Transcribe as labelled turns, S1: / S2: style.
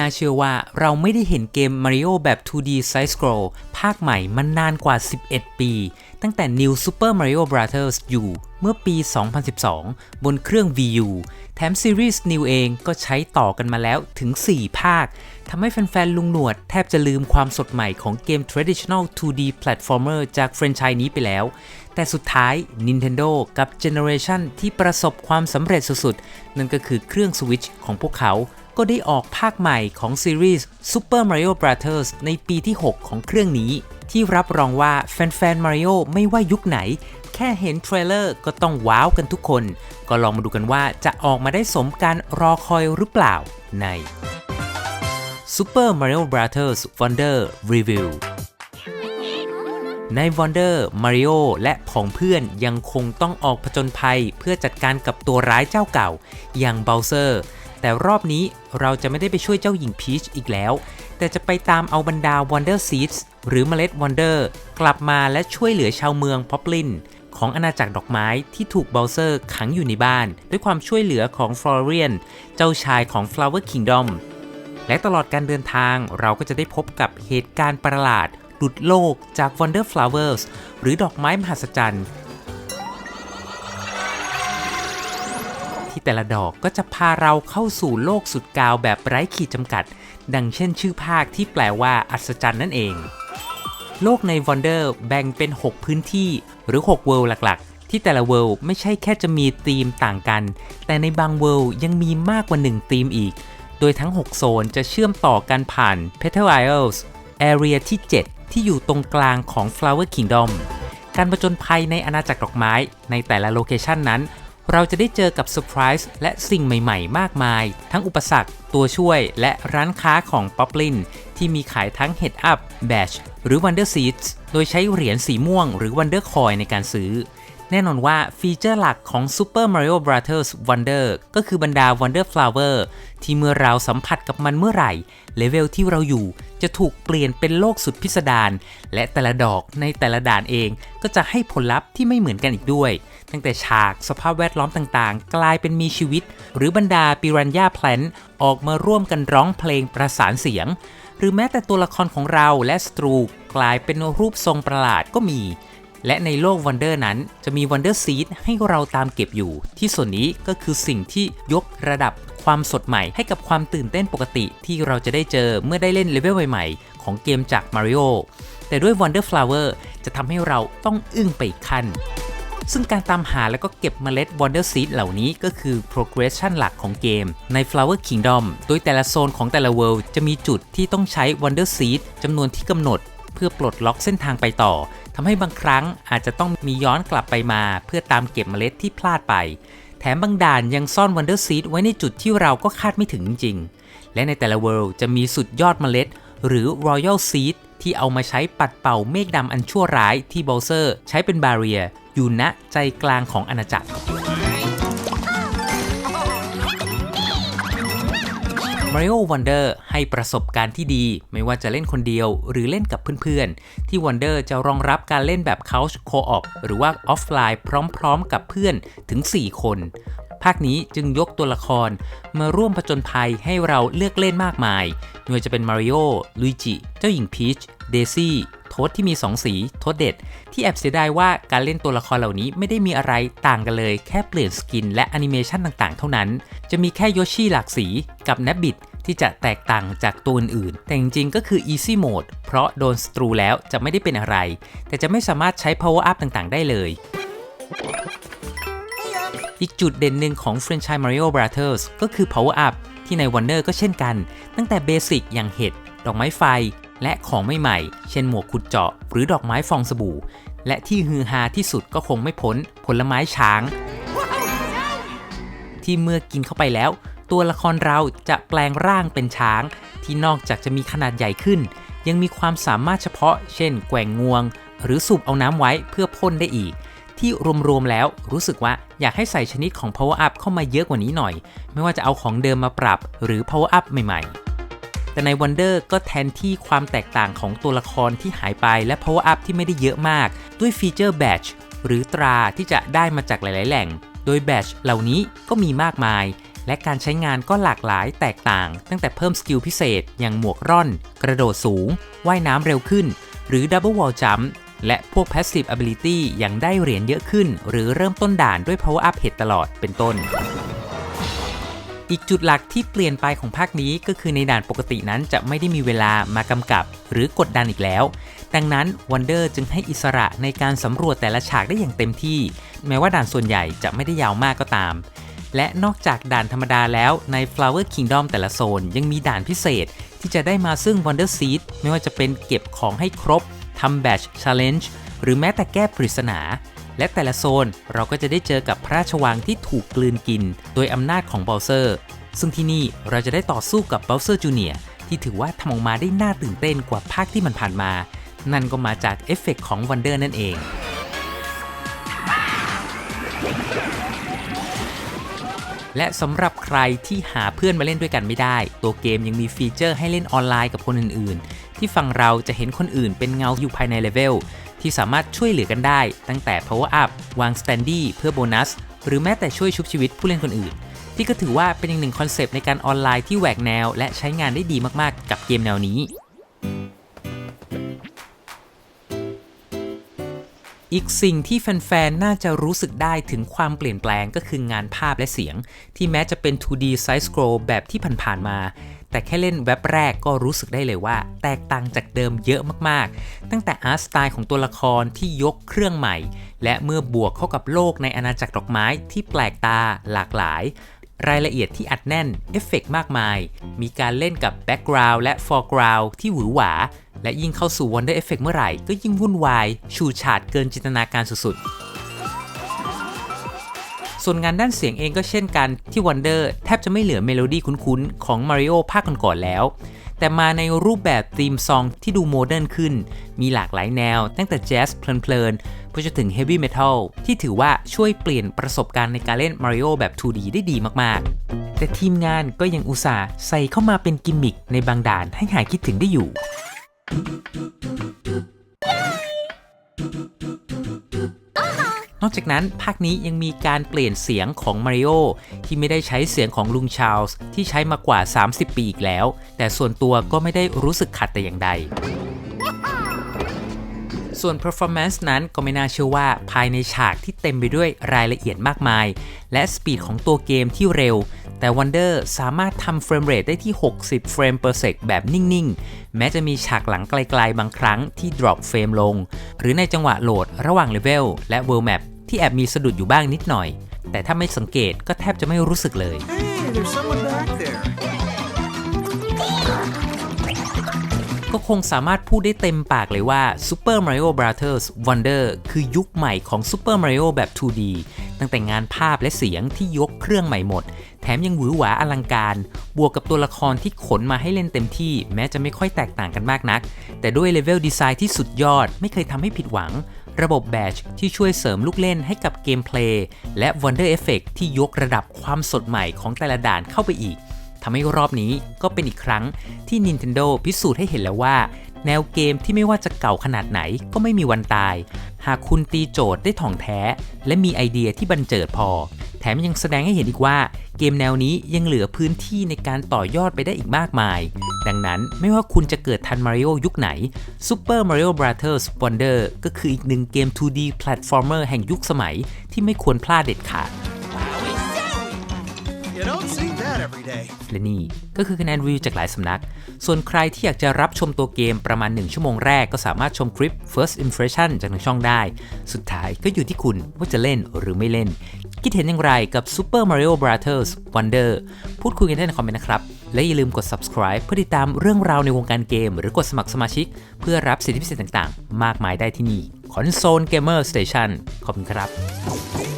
S1: น่าเชื่อว่าเราไม่ได้เห็นเกม Mario แบบ 2D Side Scroll ภาคใหม่มันนานกว่า 11 ปี ตั้งแต่ New Super Mario Bros. อยู่เมื่อปี 2012 บนเครื่อง Wii U แถมซีรีส์ New เองก็ใช้ต่อกันมาแล้วถึง 4 ภาค ทำให้แฟนๆ ลุงหนวดแทบจะลืมความสดใหม่ของเกม Traditional 2D Platformer จากแฟรนไชส์นี้ไปแล้ว แต่สุดท้าย Nintendo กับ Generation ที่ประสบความสำเร็จสุดๆ นั่นก็คือเครื่อง Switch ของพวกเขา ก็ได้ออกภาคใหม่ของซีรีส์ Super Mario Bros. ในปีที่ 6 ของเครื่องนี้ ที่รับรองว่าแฟนๆ Mario ไม่ว่ายุคไหน แค่เห็นเทรลเลอร์ก็ต้องว้าวกันทุกคน ก็ลองมาดูกันว่าจะออกมาได้สมการรอคอยหรือเปล่าใน Super Mario Bros. Wonder Review ใน Wonder Mario และผองเพื่อนยังคงต้องออกผจญภัยเพื่อจัดการกับตัวร้ายเจ้าเก่า อย่างเบลเซอร์ แต่รอบนี้เราจะไม่ได้ไปช่วยเจ้าหญิงพีชอีกแล้ว แต่จะไปตามเอาบรรดา Wonder Seeds หรือเมล็ด Wonder กลับมาและช่วยเหลือชาวเมืองพอปลินของอาณาจักรดอกไม้ที่ถูกเบลเซอร์ขังอยู่ในบ้าน ด้วยความช่วยเหลือของฟลอเรียน เจ้าชายของ Flower Kingdom และตลอดการเดินทางเราก็จะได้พบกับเหตุการณ์ประหลาดหลุดโลกจาก Wonder Flowers หรือดอกไม้มหัศจรรย์ ที่แต่ละดอกก็จะพาเราเข้าสู่โลกสุดกาวแบบไร้ขีดจำกัด ดังเช่นชื่อภาคที่แปลว่าอัศจรรย์นั่นเอง โลกใน Wonder แบ่งเป็น 6 พื้นที่หรือ 6 เวิลด์หลักๆ ที่แต่ละเวิลด์ไม่ใช่แค่จะมีธีมต่างกัน แต่ในบางเวิลด์ยังมีมากกว่า1ธีมอีก โดยทั้ง 6 โซนจะเชื่อมต่อกันผ่าน Petal Isles Area ที่ 7 ที่อยู่ตรงกลางของ Flower Kingdom การประจนภัยในอาณาจักรดอกไม้ในแต่ละโลเคชันนั้น เราจะได้เจอกับเซอร์ไพรส์และสิ่งใหม่ๆ มากมาย ทั้งอุปสรรค ตัวช่วยและร้านค้าของ p o p l i n ที่มีขายทั้ง Head Up Badge หรือ Wonder Seeds โดยใช้เหรียญสีม่วงหรือ Wonder Coin ในการซื้อ แน่นอนว่าฟีเจอร์หลักของ Super Mario Bros. Wonder ก็คือบรรดา Wonder Flower ที่เมื่อเราสัมผัสกับมันเมื่อไหร่เลเวลที่เราอยู่จะถูกเปลี่ยนเป็นโลกสุดพิสดารและแต่ละดอกในแต่ละด่านเองก็จะให้ผลลัพธ์ที่ไม่เหมือนกันอีกด้วย ตั้งแต่ฉากสภาพแวดล้อมต่างๆ กลายเป็นมีชีวิต หรือบรรดาปิรันย่าแพลนออกมาร่วมกันร้องเพลงประสานเสียง หรือแม้แต่ตัวละครของเราและสตรูกลายเป็นรูปทรงประหลาดก็มี และในโลก Wonder นั้นจะมี Wonder Seed ให้เราตามเก็บอยู่ ที่ส่วนนี้ก็คือสิ่งที่ยกระดับความสดใหม่ให้กับความตื่นเต้นปกติที่เราจะได้เจอเมื่อได้เล่นเลเวลใหม่ๆ ของเกมจาก Mario แต่ด้วย Wonder Flower จะทำให้เราต้องอึ้งไปอีกขั้นซึ่งการตามหาแล้วก็เก็บเมล็ด Wonder Seed เหล่านี้ก็คือ progression หลักของเกมใน Flower Kingdom โดยแต่ละโซนของแต่ละ world จะมีจุดที่ต้องใช้ Wonder Seed จำนวนที่กำหนด เพื่อปลดล็อกเส้นทางไปต่อทำให้บางครั้งอาจจะต้องมีย้อนกลับไปมา เพื่อตามเก็บเมล็ดที่พลาดไป แถมบางด่านยังซ่อน Wonder Seed ไว้ในจุดที่เราก็คาดไม่ถึงจริงๆและในแต่ละ world จะมีสุดยอดเมล็ด หรือ Royal Seed ที่เอามาใช้ปัดเป่าเมฆดำอันชั่วร้ายที่บ o ลเซอร์ ใช้เป็นบาเรียอยู่ณใจกลางของอาณาจักร Mario Wonder ให้ประสบการณ์ที่ดี ไม่ว่าจะเล่นคนเดียวหรือเล่นกับเพื่อนๆ ที่ Wonder จะรองรับการเล่นแบบ Couch Co-op หรือว่าออฟไลน์พร้อมๆ กับเพื่อนถึง 4 คน ภาคนี้จึงยกตัวละคร มาร่วมผจญภัยให้เราเลือกเล่นมากมายไม่ว่าจะเป็นมาริโอลุยจิเจ้าหญิงพีชเดซี่ โทษที่มี 2 สีโทษเด็ด ที่แอบเสียดายว่าการเล่นตัวละครเหล่านี้ไม่ได้มีอะไรต่างกันเลย แค่เปลี่ยนสกินและแอนิเมชันต่างๆ เท่านั้น จะมีแค่โยชิหลากสีกับแนบบิ t ที่จะแตกต่างจากตัวอื่นๆแต่จริงๆ ก็คือ Easy Mode เพราะโดนสตรูแล้วจะไม่ได้เป็นอะไร แต่จะไม่สามารถใช้ Power Up ต่างๆ ได้เลยอีกจุดเด่นหนึ่งของ Franchise Mario Bros. ก็คือ Power Up ที่ใน Wonder ก็เช่นกัน ตั้งแต่เบสิกอย่างเห็ด ดอกไม้ไฟ และของใหม่ๆ เช่นหมวกขุดเจาะ หรือดอกไม้ฟองสบู่ และที่ฮือฮาที่สุดก็คงไม่พ้นผลไม้ช้าง ที่เมื่อกินเข้าไปแล้ว ตัวละครเราจะแปลงร่างเป็นช้าง ที่นอกจากจะมีขนาดใหญ่ขึ้น ยังมีความสามารถเฉพาะ เช่น แกว่งงวง หรือสูบเอาน้ำไว้เพื่อพ่นได้อีกที่รวมๆแล้วรู้สึกว่าอยากให้ใส่ชนิดของ power up เข้ามาเยอะกว่านี้หน่อย ไม่ว่าจะเอาของเดิมมาปรับ หรือ power up ใหม่ๆ แต่ใน Wonder ก็แทนที่ความแตกต่างของตัวละครที่หายไปและ power up ที่ไม่ได้เยอะมาก ด้วยฟีเจอร์ badge หรือตราที่จะได้มาจากหลาย ๆ แหล่ง โดย badge เหล่านี้ก็มีมากมาย และการใช้งานก็หลากหลายแตกต่าง ตั้งแต่เพิ่มสกิลพิเศษ อย่างหมวกร่อน กระโดดสูง ว่ายน้ำเร็วขึ้น หรือ Double Wall Jump และพวก Passive Ability อย่างได้เหรียญเยอะขึ้น หรือเริ่มต้นด่านด้วย Power Up Head ตลอดเป็นต้น อีกจุดหลักที่เปลี่ยนไปของภาคนี้ก็คือในด่านปกตินั้นจะไม่ได้มีเวลามากำกับหรือกดดันอีกแล้ว ดังนั้น Wonder จึงให้อิสระในการสำรวจแต่ละฉากได้อย่างเต็มที่ แม้ว่าด่านส่วนใหญ่จะไม่ได้ยาวมากก็ตาม และนอกจากด่านธรรมดาแล้วใน Flower Kingdom แต่ละโซน ยังมีด่านพิเศษที่จะได้มาซึ่ง Wonder Seed ไม่ว่าจะเป็นเก็บของให้ครบทำ Badge Challenge หรือแม้แต่แก้ปริศนา และแต่ละโซนเราก็จะได้เจอกับพระราชวังที่ถูกกลืนกิน โดยอำนาจของเบลเซอร์ ซึ่งที่นี่เราจะได้ต่อสู้กับเบลเซอร์จูเนียที่ถือว่าทำออกมาได้น่าตื่นเต้นกว่าภาคที่มันผ่านมา นั่นก็มาจากเอฟเฟกของวันเดอร์นั่นเองและสำหรับใครที่หาเพื่อนมาเล่นด้วยกันไม่ได้ ตัวเกมยังมีฟีเจอร์ให้เล่นออนไลน์กับคนอื่นๆ ที่ฝั่งเราจะเห็นคนอื่นเป็นเงาอยู่ภายในเลเวล ที่สามารถช่วยเหลือกันได้ ตั้งแต่ power up วาง standee เพื่อโบนัส หรือแม้แต่ช่วยชุบชีวิตผู้เล่นคนอื่น ที่ก็ถือว่าเป็นอีกหนึ่งคอนเซปต์ในการออนไลน์ที่แหวกแนว และใช้งานได้ดีมากๆ กับเกมแนวนี้ อีกสิ่งที่แฟนๆ น่าจะรู้สึกได้ถึงความเปลี่ยนแปลงก็คืองานภาพและเสียง ที่แม้จะเป็น 2D side scroll แบบที่ผ่านๆมา แต่แค่เล่นเว็บแรกก็รู้สึกได้เลยว่า แตกต่างจากเดิมเยอะมากๆ ตั้งแต่อาร์ตสไตล์ของตัวละครที่ยกเครื่องใหม่ และเมื่อบวกเข้ากับโลกในอาณาจักรดอกไม้ที่แปลกตาหลากหลาย รายละเอียดที่อัดแน่น เอฟเฟกต์มากมาย มีการเล่นกับแบ็กกราวด์และฟอร์กราวด์ที่หวือหวา และยิ่งเข้าสู่ Wonder Effect เมื่อไหร่ ก็ยิ่งวุ่นวาย ชูฉาดเกินจินตนาการสุดๆ ส่วนงานด้านเสียงเองก็เช่นกันที่ Wonder แทบจะไม่เหลือเมโลดี้คุ้นๆ ของ Mario ภาคก่อนๆแล้ว แต่มาในรูปแบบธีมซองที่ดูโมเดิร์นขึ้น มีหลากหลายแนว ตั้งแต่แจ๊สเพลินๆ ไปจนถึงเฮฟวี่เมทัลที่ถือว่าช่วยเปลี่ยนประสบการณ์ในการเล่น Mario แบบ 2D ได้ดีมากๆ แต่ทีมงานก็ยังอุตส่าห์ใส่เข้ามาเป็นกิมมิคในบางด่านให้หายคิดถึงได้อยู่นอกจากนั้นภาคนี้ยังมีการเปลี่ยนเสียงของมาริโอที่ไม่ได้ใช้เสียงของลุงชาลส์ที่ใช้มากว่า 30 ปีอีกแล้ว แต่ส่วนตัวก็ไม่ได้รู้สึกขัดแต่อย่างใด ส่วน performance นั้นก็ไม่น่าเชื่อว่าภายในฉากที่เต็มไปด้วยรายละเอียดมากมาย และสปีดของตัวเกมที่เร็ว แต่ Wonder สามารถทำเฟรมเรทได้ที่ 60 เฟรม per sec แบบนิ่ง ๆ แม้จะมีฉากหลังไกล ๆ บางครั้งที่ drop เฟรมลง หรือในจังหวะโหลดระหว่างเลเวลและ world map ที่แอบมีสะดุดอยู่บ้างนิดหน่อย แต่ถ้าไม่สังเกตก็แทบจะไม่รู้สึกเลย
S2: Hey,
S1: ก็คงสามารถพูดได้เต็มปากเลยว่า Super Mario Bros. Wonder คือยุคใหม่ของ Super Mario แบบ 2D ตั้งแต่งานภาพและเสียงที่ยกเครื่องใหม่หมด แถมยังหวือหวาอลังการ บวกกับตัวละครที่ขนมาให้เล่นเต็มที่ แม้จะไม่ค่อยแตกต่างกันมากนัก แต่ด้วยเลเวลดีไซน์ที่สุดยอดไม่เคยทำให้ผิดหวัง ระบบแบชที่ช่วยเสริมลูกเล่นให้กับเกมเพลย์และ Wonder Effect ที่ยกระดับความสดใหม่ของแต่ละด่านเข้าไปอีก ทำให้รอบนี้ก็เป็นอีกครั้งที่ Nintendo พิสูจน์ให้เห็นแล้วว่า แนวเกมที่ไม่ว่าจะเก่าขนาดไหนก็ไม่มีวันตาย หากคุณตีโจทย์ได้ถ่องแท้ และมีไอเดียที่บันเจิดพอ แถมยังแสดงให้เห็นอีกว่า เกมแนวนี้ยังเหลือพื้นที่ในการต่อยอดไปได้อีกมากมาย ดังนั้นไม่ว่าคุณจะเกิดทันมาริโอยุคไหน Super Mario Bros. Wonder ก็คืออีกหนึ่งเกม 2D platformer แห่งยุคสมัยที่ไม่ควรพลาดเด็ดขาด และนี่ก็คือคะแนนรีวิวจากหลายสำนัก ส่วนใครที่อยากจะรับชมตัวเกมประมาณ 1 ชั่วโมงแรกก็สามารถชมคลิป first impression จากทางช่องได้ สุดท้ายก็อยู่ที่คุณว่าจะเล่นหรือไม่เล่น คิดเห็นอย่างไรกับ Super Mario Bros. Wonder พูดคุยกันได้ในคอมเมนต์นะครับ และอย่าลืมกด subscribe เพื่อติดตามเรื่องราวในวงการเกม หรือกดสมัครสมาชิก เพื่อรับสิทธิพิเศษต่างๆ มากมายได้ที่นี่ Console Gamer Station ขอบคุณครับ